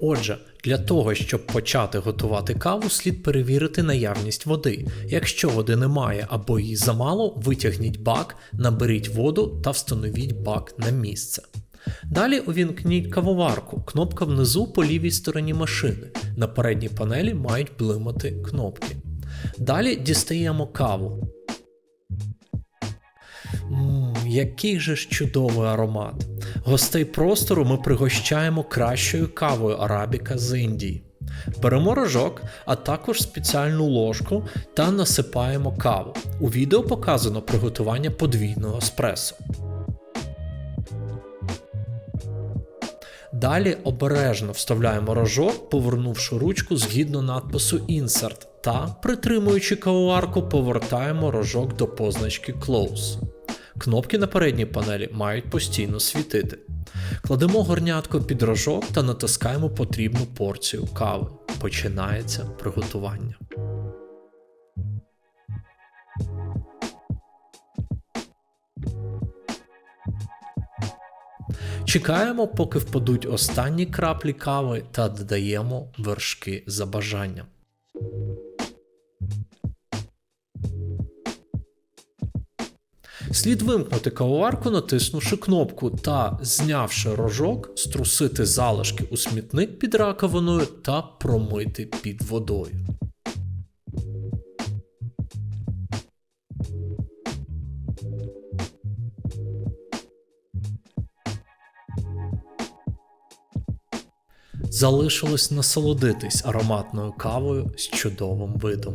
Отже, для того, щоб почати готувати каву, слід перевірити наявність води. Якщо води немає або її замало, витягніть бак, наберіть воду та встановіть бак на місце. Далі увімкніть кавоварку. Кнопка внизу по лівій стороні машини. На передній панелі мають блимати кнопки. Далі дістаємо каву. Мм, який же ж чудовий аромат. Гостей простору ми пригощаємо кращою кавою арабіка з Індії. Беремо рожок, а також спеціальну ложку та насипаємо каву. У відео показано приготування подвійного еспресо. Далі обережно вставляємо рожок, повернувши ручку згідно надпису Insert та, притримуючи кавоварку, повертаємо рожок до позначки Close. Кнопки на передній панелі мають постійно світити. Кладемо горнятко під рожок та натискаємо потрібну порцію кави. Починається приготування. Чекаємо, поки впадуть останні краплі кави та додаємо вершки за бажанням. Слід вимкнути кавоварку, натиснувши кнопку та, знявши рожок, струсити залишки у смітник під раковиною та промити під водою. Залишилось насолодитись ароматною кавою з чудовим видом.